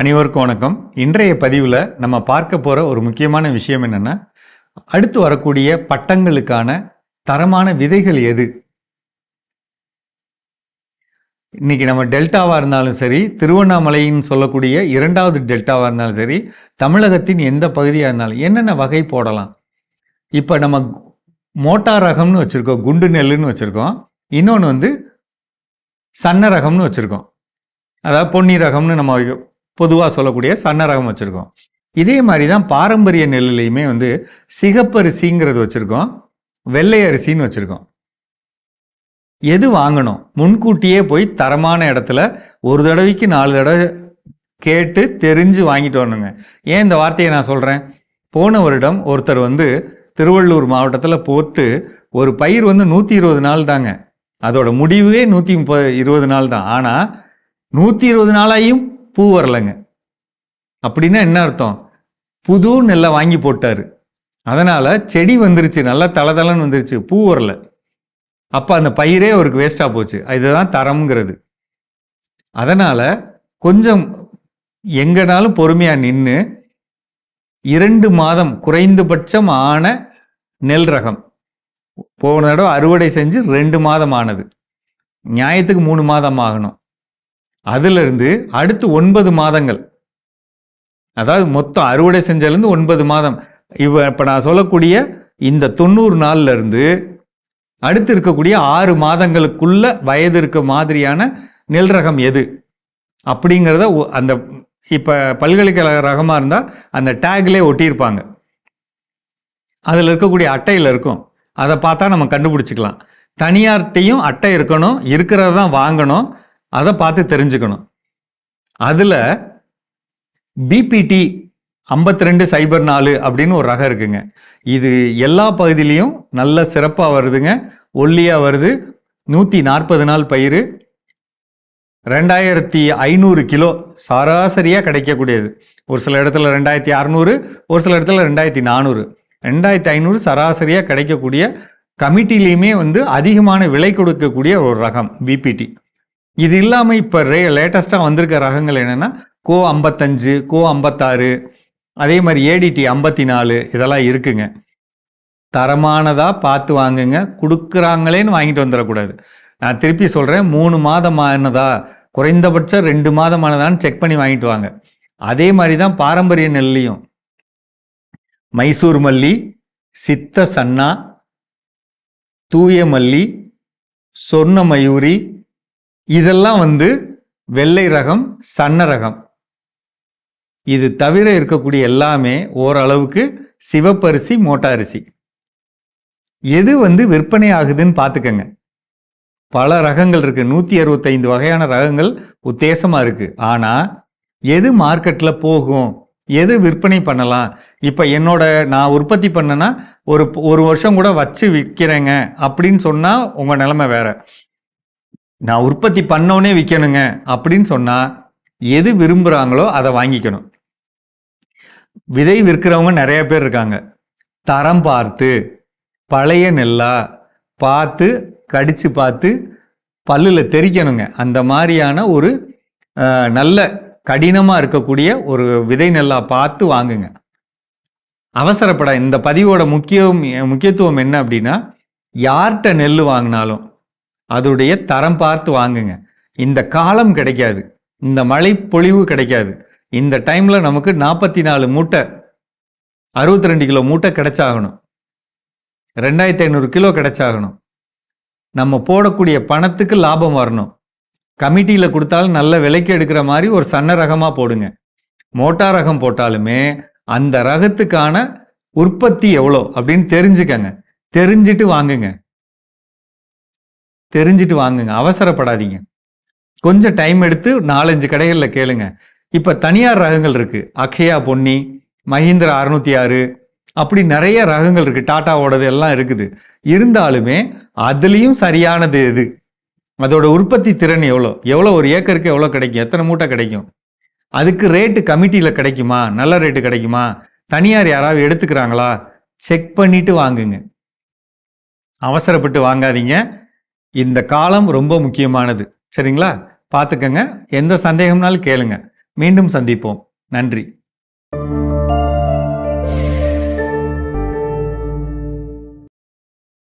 அனைவருக்கும் வணக்கம். இன்றைய பதிவில் நம்ம பார்க்க போகிற ஒரு முக்கியமான விஷயம் என்னென்னா அடுத்து வரக்கூடிய பட்டங்களுக்கான தரமான விதைகள் எது? இன்னைக்கு நம்ம டெல்டாவாக இருந்தாலும் சரி திருவண்ணாமலைன்னு சொல்லக்கூடிய இரண்டாவது டெல்டாவாக இருந்தாலும் சரி தமிழகத்தின் எந்த பகுதியாக இருந்தாலும் என்னென்ன வகை போடலாம்? இப்போ நம்ம மோட்டார் ரகம்னு வச்சுருக்கோம் குண்டு நெல்லுன்னு வச்சுருக்கோம். இன்னொன்று வந்து சன்ன ரகம்னு வச்சுருக்கோம். அதாவது பொன்னி ரகம்னு நம்ம பொதுவாக சொல்லக்கூடிய சன்ன ரகம் வச்சுருக்கோம். இதே மாதிரி தான் பாரம்பரிய நெல்லுலையுமே வந்து சிகப்பரிசிங்கிறது வச்சுருக்கோம். வெள்ளை அரிசின்னு வச்சுருக்கோம். எது வாங்கணும்? முன்கூட்டியே போய் தரமான இடத்துல ஒரு தடவைக்கு நாலு தடவை கேட்டு தெரிஞ்சு வாங்கிட்டு வரணுங்க. ஏன் இந்த வார்த்தையை நான் சொல்கிறேன் போன வருடம் ஒருத்தர் வந்து திருவள்ளூர் மாவட்டத்தில் போட்டு ஒரு பயிர் வந்து நூற்றி இருபது நாள் தாங்க. அதோட முடிவே நூற்றி முப்பது இருபது நாள் தான். ஆனால் நூற்றி இருபது நாளாயும் பூ வரலைங்க. அப்படின்னா என்ன அர்த்தம்? புது நெல்லை வாங்கி போட்டார். அதனால் செடி வந்துருச்சு நல்லா தளதளன்னு வந்துருச்சு பூ வரல. அப்போ அந்த பயிரே அவருக்கு வேஸ்ட்டாக போச்சு. இதுதான் தரம்ங்கிறது. அதனால் கொஞ்சம் எங்கனாலும் பொறுமையாக நின்று இரண்டு மாதம் குறைந்தபட்சம் ஆன நெல் ரகம். போன தடவை அறுவடை செஞ்சு ரெண்டு மாதம் ஆனது. நியாயத்துக்கு மூணு மாதம் ஆகணும். அதிலிருந்து அடுத்து ஒன்பது மாதங்கள். அதாவது மொத்தம் அறுவடை செஞ்சதுலேருந்து ஒன்பது மாதம். இவ இப்போ நான் சொல்லக்கூடிய இந்த தொண்ணூறு நாள்லேருந்து அடுத்து இருக்கக்கூடிய ஆறு மாதங்களுக்குள்ள வயது இருக்க மாதிரியான நெல் ரகம் எது? அப்படிங்கிறத ஒ- அந்த இப்போ பல்கலைக்கழக ரகமாக இருந்தால் அந்த டேக்லே ஒட்டியிருப்பாங்க. அதில் இருக்கக்கூடிய அட்டையில் இருக்கும். அதை பார்த்தா நம்ம கண்டுபிடிச்சிக்கலாம். தனியார்கிட்டையும் அட்டை இருக்கணும் இருக்கிறத தான் வாங்கணும். அதை பார்த்து தெரிஞ்சுக்கணும். அதில் பிபிடி ஐம்பத்தி ரெண்டு சைபர் நாலு அப்படின்னு ஒரு ரகம் இருக்குங்க. இது எல்லா பகுதியிலையும் நல்ல சிறப்பாக வருதுங்க. ஒல்லியாக வருது. நூற்றி நாற்பது நாள் பயிர் ரெண்டாயிரத்தி ஐநூறு கிலோ சராசரியாக கிடைக்கக்கூடியது. ஒரு சில இடத்துல ரெண்டாயிரத்தி அறநூறு ஒரு சில இடத்துல ரெண்டாயிரத்தி நானூறு. ரெண்டாயிரத்தி ஐநூறு சராசரியாக கிடைக்கக்கூடிய கமிட்டிலையுமே வந்து அதிகமான விலை கொடுக்கக்கூடிய ஒரு ரகம் பிபிடி இது இல்லாமல் இப்போ ரே லேட்டஸ்ட்டாக வந்திருக்க ரகங்கள் என்னென்னா கோ ஐம்பத்தஞ்சு கோ ஐம்பத்தாறு அதே மாதிரி ஏடிடி ஐம்பத்தி நாலு இதெல்லாம் இருக்குங்க. தரமானதாக பார்த்து வாங்குங்க. கொடுக்குறாங்களேன்னு வாங்கிட்டு வந்துடக்கூடாது. நான் திருப்பி சொல்கிறேன் மூணு மாதம் ஆனதா குறைந்தபட்சம் ரெண்டு மாதம் ஆனதான்னு செக் பண்ணி வாங்கிட்டு வாங்க. அதே மாதிரி தான் பாரம்பரிய நெல்லையும். மைசூர் மல்லி சித்த சன்னா தூய மல்லி சொன்ன மயூரி இதெல்லாம் வந்து வெள்ளை ரகம் சன்ன ரகம். இது தவிர இருக்கக்கூடிய எல்லாமே ஓரளவுக்கு சிவப்பரிசி மோட்டாரிசி. எது வந்து விற்பனை ஆகுதுன்னு பார்த்துக்கங்க. பல ரகங்கள் இருக்கு. நூற்றி அறுபத்தைந்து வகையான ரகங்கள் உத்தேசமாக இருக்கு. ஆனால் எது மார்க்கெட்டில் போகும்? எது விற்பனை பண்ணலாம்? இப்போ என்னோட நான் உற்பத்தி பண்ணேன்னா ஒரு ஒரு வருஷம் கூட வச்சு விற்கிறேங்க அப்படின்னு சொன்னால் உங்கள் நிலைமை வேற. நான் உற்பத்தி பண்ணோனே விற்கணுங்க அப்படின்னு சொன்னால் எது விரும்புகிறாங்களோ அதை வாங்கிக்கணும். விதை விற்கிறவங்க நிறைய பேர் இருக்காங்க. தரம் பார்த்து பழைய நெல்லா பார்த்து கடித்து பார்த்து பல்லில் தெரிக்கணுங்க. அந்த மாதிரியான ஒரு நல்ல கடினமாக இருக்கக்கூடிய ஒரு விதை நெல்லா பார்த்து வாங்குங்க. அவசரப்பட இந்த பதிவோட முக்கியம் முக்கியத்துவம் என்ன அப்படின்னா யார்கிட்ட நெல் வாங்கினாலும் அதோடைய தரம் பார்த்து வாங்குங்க. இந்த காலம் கிடைக்காது. இந்த மழை பொழிவு கிடைக்காது. இந்த டைமில் நமக்கு நாற்பத்தி நாலு மூட்டை அறுபத்தி ரெண்டு கிலோ மூட்டை கிடைச்சாகணும். ரெண்டாயிரத்தி ஐநூறு கிலோ கிடைச்சாகணும். நம்ம போடக்கூடிய பணத்துக்கு லாபம் வரணும். கமிட்டியில் கொடுத்தாலும் நல்ல விலைக்கு எடுக்கிற மாதிரி ஒரு சன்ன ரகமாக போடுங்க. மோட்டார் ரகம் போட்டாலுமே அந்த ரகத்துக்கான உற்பத்தி எவ்வளோ அப்படின்னு தெரிஞ்சுக்கங்க. தெரிஞ்சுட்டு வாங்குங்க. தெரிஞ்சுட்டு வாங்குங்க அவசரப்படாதீங்க. கொஞ்சம் டைம் எடுத்து நாலஞ்சு கடைகளில் கேளுங்க. இப்போ தனியார் ரகங்கள் இருக்குது அக்ஷயா பொன்னி மஹிந்திரா அறுநூத்தி ஆறு அப்படி நிறைய ரகங்கள் இருக்குது டாட்டாவோடது எல்லாம் இருக்குது. இருந்தாலுமே அதுலேயும் சரியானது எது? அதோட உற்பத்தி திறன் எவ்வளோ? எவ்வளோ ஒரு ஏக்கருக்கு எவ்வளோ கிடைக்கும்? எத்தனை மூட்டை கிடைக்கும்? அதுக்கு ரேட்டு கமிட்டியில் கிடைக்குமா? நல்ல ரேட்டு கிடைக்குமா? தனியார் யாராவது எடுத்துக்கிறாங்களா? செக் பண்ணிட்டு வாங்குங்க. அவசரப்பட்டு வாங்காதீங்க. இந்த காலம் ரொம்ப முக்கியமானது. சரிங்களா? பார்த்துக்கங்க. எந்த சந்தேகம்னாலும் கேளுங்க. மீண்டும் சந்திப்போம். நன்றி.